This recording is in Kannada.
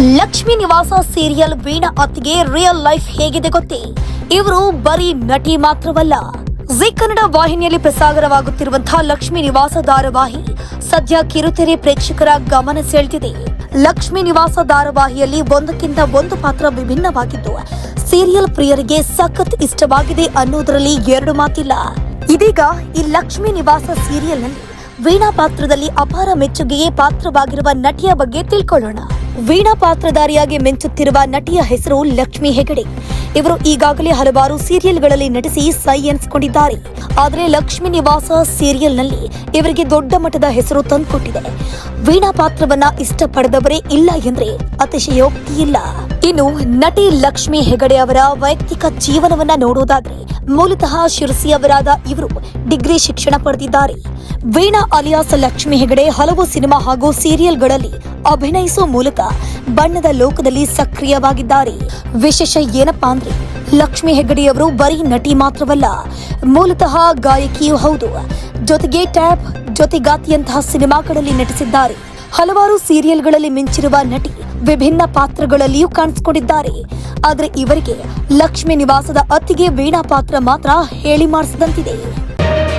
ಲಕ್ಷ್ಮೀ ನಿವಾಸ ಸೀರಿಯಲ್ ವೀಣಾ ಅತ್ತಿಗೆ ರಿಯಲ್ ಲೈಫ್ ಹೇಗಿದೆ ಗೊತ್ತೇ? ಇವರು ಬರೀ ನಟಿ ಮಾತ್ರವಲ್ಲ. ಜಿ ಕನ್ನಡ ವಾಹಿನಿಯಲ್ಲಿ ಪ್ರಸಾರವಾಗುತ್ತಿರುವಂತಹ ಲಕ್ಷ್ಮಿ ನಿವಾಸ ಧಾರಾವಾಹಿ ಸದ್ಯ ಕಿರುತೆರೆ ಪ್ರೇಕ್ಷಕರ ಗಮನ ಸೆಳೆದಿದೆ. ಲಕ್ಷ್ಮಿ ನಿವಾಸ ಧಾರಾವಾಹಿಯಲ್ಲಿ ಒಂದಕ್ಕಿಂತ ಒಂದು ಪಾತ್ರ ವಿಭಿನ್ನವಾಗಿದ್ದು, ಸೀರಿಯಲ್ ಪ್ರಿಯರಿಗೆ ಸಖತ್ ಇಷ್ಟವಾಗಿದೆ ಅನ್ನೋದರಲ್ಲಿ ಎರಡು ಮಾತಿಲ್ಲ. ಇದೀಗ ಈ ಲಕ್ಷ್ಮಿ ನಿವಾಸ ಸೀರಿಯಲ್ನಲ್ಲಿ ವೀಣಾ ಪಾತ್ರದಲ್ಲಿ ಅಪಾರ ಮೆಚ್ಚುಗೆಯೇ ಪಾತ್ರವಾಗಿರುವ ನಟಿಯ ಬಗ್ಗೆ ತಿಳ್ಕೊಳ್ಳೋಣ. ವೀಣಾ ಪಾತ್ರಧಾರಿಯಾಗಿ ಮಿಂಚುತ್ತಿರುವ ನಟಿಯ ಹೆಸರು ಲಕ್ಷ್ಮಿ ಹೆಗಡೆ. ಇವರು ಈಗಾಗಲೇ ಹಲವಾರು ಸೀರಿಯಲ್ಗಳಲ್ಲಿ ನಟಿಸಿ ಸೈ ಎನಿಸಿಕೊಂಡಿದ್ದಾರೆ ಆದರೆ ಲಕ್ಷ್ಮಿ ನಿವಾಸ ಸೀರಿಯಲ್ನಲ್ಲಿ ಇವರಿಗೆ ದೊಡ್ಡ ಮಟ್ಟದ ಹೆಸರು ತಂದುಕೊಟ್ಟಿದೆ. ವೀಣಾ ಪಾತ್ರವನ್ನ ಇಷ್ಟಪಡದವರೇ ಇಲ್ಲ ಎಂದ್ರೆ ಅತಿಶಯೋಕ್ತಿ ಇಲ್ಲ. ಇನ್ನು ನಟಿ ಲಕ್ಷ್ಮಿ ಹೆಗಡೆ ಅವರ ವೈಯಕ್ತಿಕ ಜೀವನವನ್ನ ನೋಡೋದಾದ್ರೆ ಮೂಲತಃ ಶಿರಸಿಯವರಾದ ಇವರು ಡಿಗ್ರಿ ಶಿಕ್ಷಣ ಪಡೆದಿದ್ದಾರೆ. ವೀಣಾ ಅಲಿಯಾಸ್ ಲಕ್ಷ್ಮಿ ಹೆಗಡೆ ಹಲವು ಸಿನಿಮಾ ಹಾಗೂ ಸೀರಿಯಲ್ಗಳಲ್ಲಿ ಅಭಿನಯಿಸುವ ಮೂಲಕ ಬಣ್ಣದ ಲೋಕದಲ್ಲಿ ಸಕ್ರಿಯವಾಗಿದ್ದಾರೆ. ವಿಶೇಷ ಏನಪ್ಪಾ ಅಂದ್ರೆ, ಲಕ್ಷ್ಮಿ ಹೆಗಡೆಯವರು ಬರೀ ನಟಿ ಮಾತ್ರವಲ್ಲ, ಮೂಲತಃ ಗಾಯಕಿಯೂ ಹೌದು. ಜೊತೆಗೆ ಟ್ಯಾಪ್ ಜೊತೆಗಾತಿಯಂತಹ ಸಿನಿಮಾಗಳಲ್ಲಿ ನಟಿಸಿದ್ದಾರೆ. ಹಲವಾರು ಸೀರಿಯಲ್ಗಳಲ್ಲಿ ಮಿಂಚಿರುವ ನಟಿ ವಿಭಿನ್ನ ಪಾತ್ರಗಳಲ್ಲಿಯೂ ಕಾಣಿಸಿಕೊಂಡಿದ್ದಾರೆ. ಆದರೆ ಇವರಿಗೆ ಲಕ್ಷ್ಮಿ ನಿವಾಸದ ಅತ್ತಿಗೆ ವೀಣಾ ಪಾತ್ರ ಮಾತ್ರ ಹೇಳಿ ಮಾಡಿಸಿದಂತಿದೆ.